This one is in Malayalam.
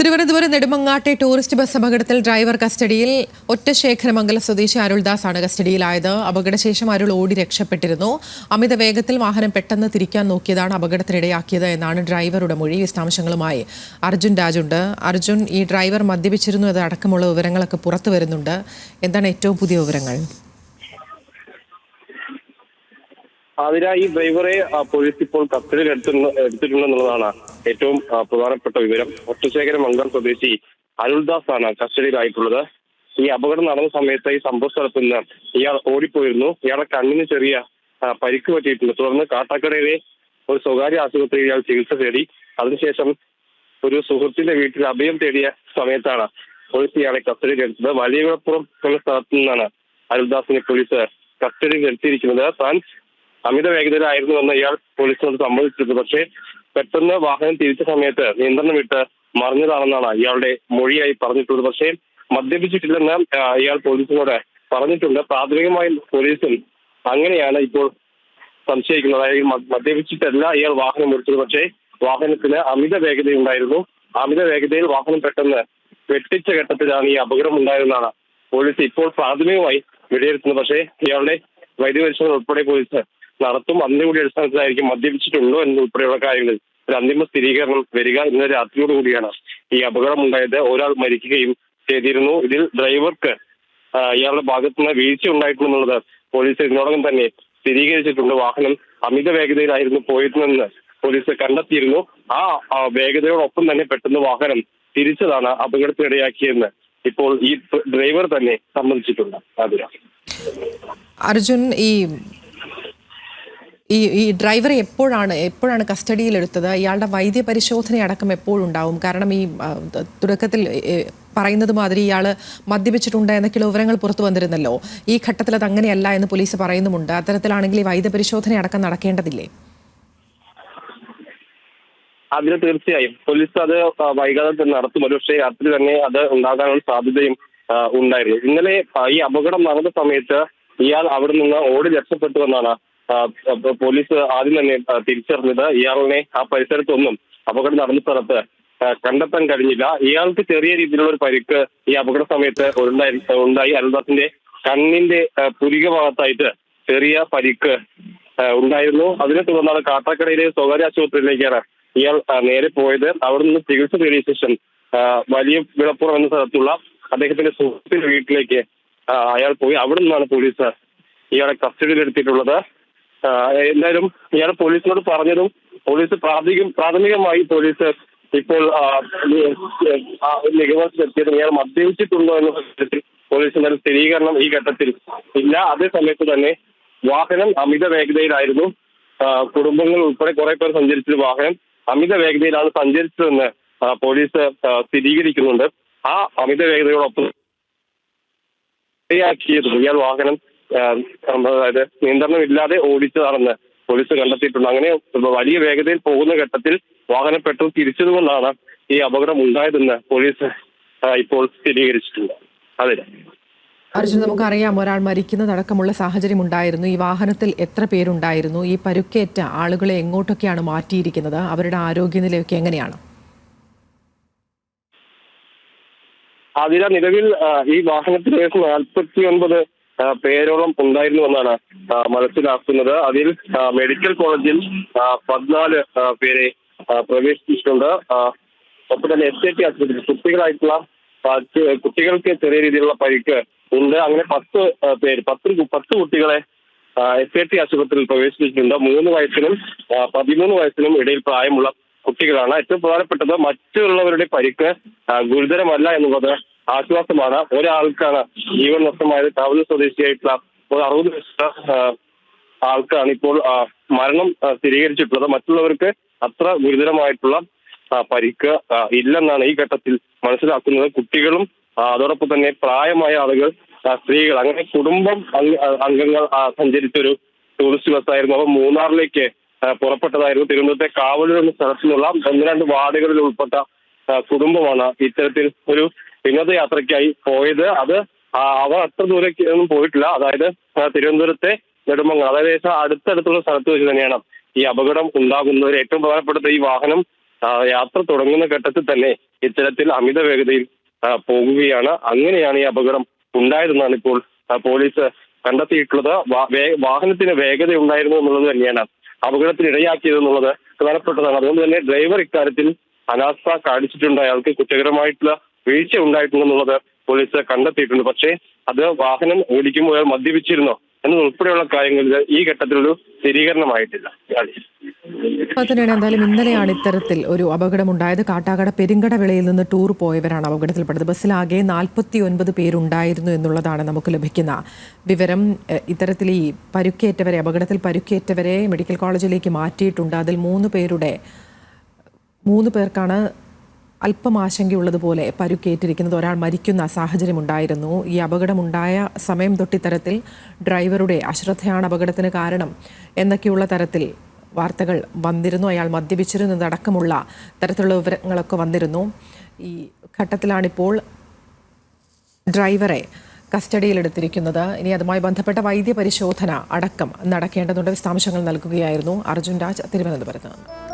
തിരുവനന്തപുരം നെടുമങ്ങാട്ടെ ടൂറിസ്റ്റ് ബസ് അപകടത്തിൽ ഡ്രൈവർ കസ്റ്റഡിയിൽ ഒറ്റശേഖരമംഗലം സ്വദേശി അരുൾദാസ് ആണ് കസ്റ്റഡിയിലായത്. അപകടശേഷം അരുൾ ഓടി രക്ഷപ്പെട്ടിരുന്നു. അമിത വേഗത്തിൽ വാഹനം പെട്ടെന്ന് തിരിക്കാൻ നോക്കിയതാണ് അപകടത്തിനിടയാക്കിയത് എന്നാണ് ഡ്രൈവറുടെ മൊഴി. വിശദാംശങ്ങളുമായി അർജുൻ രാജുണ്ട്. അർജുൻ ഈ ഡ്രൈവർ മദ്യപിച്ചിരുന്നു അടക്കമുള്ള വിവരങ്ങളൊക്കെ പുറത്തു വരുന്നുണ്ട്. എന്താണ് ഏറ്റവും പുതിയ വിവരങ്ങൾ? അതിന ഈ ഡ്രൈവറെ പോലീസ് ഇപ്പോൾ കസ്റ്റഡിയിൽ എടുത്തിട്ടുണ്ടെന്നുള്ളതാണ് ഏറ്റവും പ്രധാനപ്പെട്ട വിവരം. ഒറ്റശേഖരം മംഗളം സ്വദേശി അരുൾദാസ് ആണ് കസ്റ്റഡിയിലായിട്ടുള്ളത്. ഈ അപകടം നടന്ന സമയത്ത് ഈ സംഭവ സ്ഥലത്ത് നിന്ന് ഇയാൾ ഓടിപ്പോയിരുന്നു. ഇയാളെ കണ്ണിന് ചെറിയ പരിക്ക് പറ്റിയിട്ടുണ്ട്. തുടർന്ന് കാട്ടാക്കടയിലെ ഒരു സ്വകാര്യ ആശുപത്രിയിൽ ഇയാൾ ചികിത്സ തേടി. അതിനുശേഷം ഒരു സുഹൃത്തിന്റെ വീട്ടിൽ അഭയം തേടിയ സമയത്താണ് പോലീസ് ഇയാളെ കസ്റ്റഡിയിൽ എടുത്തത്. വലിയകുളപ്പുറം എന്ന സ്ഥലത്തു നിന്നാണ് അരുൾദാസിനെ പോലീസ് കസ്റ്റഡിയിൽ എടുത്തിരിക്കുന്നത്. താൻ അമിത വേഗതയിലായിരുന്നു വേഗതയിലായിരുന്നുവെന്ന് ഇയാൾ പോലീസിനോട് സമ്മതിച്ചിരുന്നു. പക്ഷേ പെട്ടെന്ന് വാഹനം തിരിച്ച സമയത്ത് നിയന്ത്രണം വിട്ട് മറിഞ്ഞതാണെന്നാണ് ഇയാളുടെ മൊഴിയായി പറഞ്ഞിട്ടുള്ളത്. പക്ഷേ മദ്യപിച്ചിട്ടില്ലെന്ന് ഇയാൾ പോലീസിനോട് പറഞ്ഞിട്ടുണ്ട്. പ്രാഥമികമായി പോലീസും അങ്ങനെയാണ് ഇപ്പോൾ സംശയിക്കുന്നത്. അതായത് മദ്യപിച്ചിട്ടല്ല ഇയാൾ വാഹനം ഓടിച്ചത്. പക്ഷേ വാഹനത്തിന് അമിത വേഗതയുണ്ടായിരുന്നു അമിത വേഗതയിൽ വാഹനം പെട്ടെന്ന് വെട്ടിച്ച ഘട്ടത്തിലാണ് ഈ അപകടം ഉണ്ടായതെന്നാണ് പോലീസ് ഇപ്പോൾ പ്രാഥമികമായി വിലയിരുത്തുന്നത്. പക്ഷേ ഇയാളുടെ വൈദ്യപരിശോധന ഉൾപ്പെടെ പോലീസ് നടത്തും. അതിന്റെ അടിസ്ഥാനത്തിലായിരിക്കും മദ്യപിച്ചിട്ടുണ്ടോ എന്നുൾപ്പെടെയുള്ള കാര്യങ്ങളിൽ ഒരു അന്തിമ സ്ഥിരീകരണം വരിക ഇന്ന് രാത്രിയോട് കൂടിയാണ് ഈ അപകടം ഉണ്ടായത് ഒരാൾ മരിക്കുകയും ചെയ്തിരുന്നു. ഇതിൽ ഡ്രൈവർക്ക് ഇയാളുടെ ഭാഗത്തു നിന്ന് വീഴ്ച ഉണ്ടായിട്ടുണ്ടെന്നുള്ളത് പോലീസ് ഇതിനോടകം തന്നെ സ്ഥിരീകരിച്ചിട്ടുണ്ട്. വാഹനം അമിത വേഗതയിലായിരുന്നു പോയിരുന്നെന്ന് പോലീസ് കണ്ടെത്തിയിരുന്നു. ആ വേഗതയോടൊപ്പം തന്നെ പെട്ടെന്ന് വാഹനം തിരിച്ചതാണ് അപകടത്തിനിടയാക്കിയെന്ന് ഇപ്പോൾ ഈ ഡ്രൈവർ തന്നെ സമ്മതിച്ചിട്ടുണ്ട്. അതിന് അർജുൻ ഈ ഈ ഈ ഡ്രൈവറെ എപ്പോഴാണ് എപ്പോഴാണ് കസ്റ്റഡിയിൽ എടുത്തത് ഇയാളുടെ വൈദ്യ പരിശോധന അടക്കം എപ്പോഴുണ്ടാവും? കാരണം ഈ തുടക്കത്തിൽ പറയുന്നത് മാതിരി ഇയാൾ മദ്യപിച്ചിട്ടുണ്ട് എന്നൊക്കെയുള്ള വിവരങ്ങൾ പുറത്തു വന്നിരുന്നല്ലോ. ഈ ഘട്ടത്തിൽ അത് അങ്ങനെയല്ല എന്ന് പോലീസ് പറയുന്നുമുണ്ട്. അത്തരത്തിലാണെങ്കിൽ ഈ വൈദ്യ പരിശോധന അടക്കം നടക്കേണ്ടതില്ലേ? അതിന് തീർച്ചയായും. പോലീസ് അത് വൈകാതെ നടത്തും. ഒരുപക്ഷെ രാത്രി തന്നെ അത് ഉണ്ടാകാനുള്ള സാധ്യതയും ഉണ്ടായിരുന്നു. ഇന്നലെ ഈ അപകടം നടന്ന സമയത്ത് ഇയാൾ അവിടെ നിന്ന് ഓടി രക്ഷപ്പെട്ടുവെന്നാണ് ആ, ആ, പോലീസ് ആദ്യം തന്നെ തിരിച്ചറിഞ്ഞത് ഇയാളിനെ ആ പരിസരത്തൊന്നും അപകടം നടന്ന സ്ഥലത്ത് കണ്ടെത്താൻ കഴിഞ്ഞില്ല. ഇയാൾക്ക് ചെറിയ രീതിയിലുള്ള ഒരു പരിക്ക് ഈ അപകട സമയത്ത് ഉണ്ടായി ഉണ്ടായി. അരുൾദാസിന്റെ കണ്ണിന്റെ പുരിക ഭാഗത്തായിട്ട് ചെറിയ പരിക്ക് ഉണ്ടായിരുന്നു. അതിനെ തുടർന്നാണ് കാട്ടാക്കടയിലെ സ്വകാര്യ ആശുപത്രിയിലേക്കാണ് ഇയാൾ നേരെ പോയത്. അവിടെ നിന്ന് ചികിത്സ തേടിയ ശേഷം വലിയ വിളപ്പുറം എന്ന സ്ഥലത്തുള്ള അദ്ദേഹത്തിന്റെ സുഹൃത്തിന്റെ വീട്ടിലേക്ക് അയാൾ പോയി. അവിടെ നിന്നാണ് പോലീസ് ഇയാളെ കസ്റ്റഡിയിൽ എടുത്തിട്ടുള്ളത് ഞാൻ പോലീസിനോട് പറഞ്ഞതും പോലീസ് പ്രാഥമിക പ്രാഥമികമായി പോലീസ് ഇപ്പോൾ ആ, ഇയാൾ മദ്യപിച്ചിട്ടുണ്ടോ എന്ന കാര്യത്തിൽ പോലീസിന്റെ സ്ഥിരീകരണം ഈ ഘട്ടത്തിൽ ഇല്ല. അതേ സമയത്ത് തന്നെ വാഹനം അമിത വേഗതയിലായിരുന്നു. കുടുംബങ്ങൾ ഉൾപ്പെടെ കുറെ പേർ സഞ്ചരിച്ച വാഹനം അമിത വേഗതയിലാണ് സഞ്ചരിച്ചതെന്ന് പോലീസ് സ്ഥിരീകരിക്കുന്നുണ്ട്. ആ അമിത വേഗതയോടൊപ്പം ഇയാൾ വാഹനം അതായത് നിയന്ത്രണമില്ലാതെ ഓടിച്ചതാണെന്ന് പോലീസ് കണ്ടെത്തിയിട്ടുണ്ട്. അങ്ങനെ വലിയ വേഗതയിൽ പോകുന്ന ഘട്ടത്തിൽ വാഹനം പെട്ടെന്ന് തിരിച്ചതുകൊണ്ടാണ് ഈ അപകടം ഉണ്ടായതെന്ന് പോലീസ് ഇപ്പോൾ സ്ഥിരീകരിച്ചിട്ടുണ്ട്. അതെ. അർജുൻ നമുക്കറിയാം ഒരാൾ മരിക്കുന്നതടക്കമുള്ള സാഹചര്യം ഉണ്ടായിരുന്നു. ഈ വാഹനത്തിൽ എത്ര പേരുണ്ടായിരുന്നു? ഈ പരുക്കേറ്റ ആളുകളെ എങ്ങോട്ടൊക്കെയാണ് മാറ്റിയിരിക്കുന്നത്? അവരുടെ ആരോഗ്യനിലയൊക്കെ എങ്ങനെയാണ്? അതില നിലവിൽ ഈ വാഹനത്തിൽ ഏകദേശം നാൽപ്പത്തി ഒൻപത് പേരോളം ഉണ്ടായിരുന്നു എന്നാണ് മനസ്സിലാക്കുന്നത്. അതിൽ മെഡിക്കൽ കോളേജിൽ പതിനാല് പേരെ പ്രവേശിപ്പിച്ചിട്ടുണ്ട്. ഒപ്പം തന്നെ എസ് ഐ ടി ആശുപത്രി കുട്ടികളായിട്ടുള്ള കുട്ടികൾക്ക് ചെറിയ രീതിയിലുള്ള പരിക്ക് ഉണ്ട്. അങ്ങനെ പത്ത് പേര് പത്ത് പത്ത് കുട്ടികളെ എസ് ഐ ടി ആശുപത്രിയിൽ പ്രവേശിപ്പിച്ചിട്ടുണ്ട്. മൂന്ന് വയസ്സിനും പതിമൂന്ന് വയസ്സിനും ഇടയിൽ പ്രായമുള്ള കുട്ടികളാണ്. ഏറ്റവും പ്രധാനപ്പെട്ടത് മറ്റുള്ളവരുടെ പരിക്ക് ഗുരുതരമല്ല എന്നുള്ളത് ആശ്വാസമാണ്. ഒരാൾക്കാണ് ജീവൻ നഷ്ടമായത്. കവല സ്വദേശിയായിട്ടുള്ള ഒരു അറുപത് വയസ്സുള്ള ആൾക്കാണ് ഇപ്പോൾ മരണം സ്ഥിരീകരിച്ചിട്ടുള്ളത്. മറ്റുള്ളവർക്ക് അത്ര ഗുരുതരമായിട്ടുള്ള പരിക്ക് ഇല്ലെന്നാണ് ഈ ഘട്ടത്തിൽ മനസ്സിലാക്കുന്നത്. കുട്ടികളും അതോടൊപ്പം തന്നെ പ്രായമായ ആളുകൾ സ്ത്രീകൾ അങ്ങനെ കുടുംബം അംഗങ്ങൾ സഞ്ചരിച്ചൊരു ടൂറിസ്റ്റ് ബസ്സായിരുന്നു. അവർ മൂന്നാറിലേക്ക് പുറപ്പെട്ടതായിരുന്നു. തിരുവനന്തപുരത്തെ കാവലൂർ എന്ന സ്ഥലത്തു നിന്നുള്ള ഒന്ന് രണ്ട് വാർഡുകളിൽ ഉൾപ്പെട്ട കുടുംബമാണ് ഇത്തരത്തിൽ ഒരു വിനോദയാത്രയ്ക്കായി പോയത്. അത് അവർ അത്ര ദൂരേക്ക് ഒന്നും പോയിട്ടില്ല. അതായത് തിരുവനന്തപുരത്തെ നെടുമങ്ങ അതായത് അടുത്തടുത്തുള്ള സ്ഥലത്ത് വെച്ച് തന്നെയാണ് ഈ അപകടം ഉണ്ടാകുന്നത്. ഏറ്റവും പ്രധാനപ്പെട്ട ഈ വാഹനം യാത്ര തുടങ്ങുന്ന ഘട്ടത്തിൽ തന്നെ ഇത്തരത്തിൽ അമിത വേഗതയിൽ പോകുകയാണ്. അങ്ങനെയാണ് ഈ അപകടം ഉണ്ടായതെന്നാണ് ഇപ്പോൾ പോലീസ് കണ്ടെത്തിയിട്ടുള്ളത്. വാഹനത്തിന് വേഗത ഉണ്ടായിരുന്നു എന്നുള്ളത് തന്നെയാണ് അപകടത്തിന് ഇടയാക്കിയത് എന്നുള്ളത് പ്രധാനപ്പെട്ടതാണ്. അതുകൊണ്ട് തന്നെ ഡ്രൈവർ ഇക്കാര്യത്തിൽ അനാസ്ഥ കാണിച്ചിട്ടുണ്ട്. അയാൾക്ക് കുറ്റകരമായിട്ടുള്ള വീഴ്ച ഉണ്ടായിട്ടുണ്ടെന്നുള്ളത് പോലീസ് കണ്ടെത്തിയിട്ടുണ്ട്. പക്ഷേ അത് വാഹനം ഓടിക്കുമ്പോൾ അയാൾ മദ്യപിച്ചിരുന്നോ എന്നതുൾപ്പെടെയുള്ള കാര്യങ്ങളിൽ ഈ ഘട്ടത്തിലൊരു സ്ഥിരീകരണമായിട്ടില്ല. അപ്പോൾ തന്നെയാണ് എന്തായാലും ഇന്നലെയാണ് ഇത്തരത്തിൽ ഒരു അപകടമുണ്ടായത്. കാട്ടാക്കട പെരിങ്കടവിളയിൽ നിന്ന് ടൂർ പോയവരാണ് അപകടത്തിൽപ്പെട്ടത്. ബസ്സിലാകെ നാൽപ്പത്തി ഒൻപത് പേരുണ്ടായിരുന്നു എന്നുള്ളതാണ് നമുക്ക് ലഭിക്കുന്ന വിവരം. ഇത്തരത്തിൽ ഈ പരുക്കേറ്റവരെ അപകടത്തിൽ പരുക്കേറ്റവരെ മെഡിക്കൽ കോളേജിലേക്ക് മാറ്റിയിട്ടുണ്ട്. അതിൽ മൂന്ന് പേരുടെ മൂന്ന് പേർക്കാണ് അല്പം ആശങ്കയുള്ളതുപോലെ പരുക്കേറ്റിരിക്കുന്നത് ഒരാൾ മരിക്കുന്ന സാഹചര്യമുണ്ടായിരുന്നു. ഈ അപകടമുണ്ടായ സമയം തൊട്ടിത്തരത്തിൽ ഡ്രൈവറുടെ അശ്രദ്ധയാണ് അപകടത്തിന് കാരണം എന്നൊക്കെയുള്ള തരത്തിൽ വാർത്തകൾ വന്നിരുന്നു. അയാൾ മദ്യപിച്ചിരുന്നതടക്കമുള്ള തരത്തിലുള്ള വിവരങ്ങളൊക്കെ വന്നിരുന്നു. ഈ ഘട്ടത്തിലാണിപ്പോൾ ഡ്രൈവറെ കസ്റ്റഡിയിലെടുത്തിരിക്കുന്നത്. ഇനി അതുമായി ബന്ധപ്പെട്ട വൈദ്യ പരിശോധന അടക്കം നടക്കേണ്ടതുണ്ട്. വിശദാംശങ്ങൾ നൽകുകയായിരുന്നു അർജുൻ രാജ് തിരുവനന്തപുരത്ത് നിന്ന്.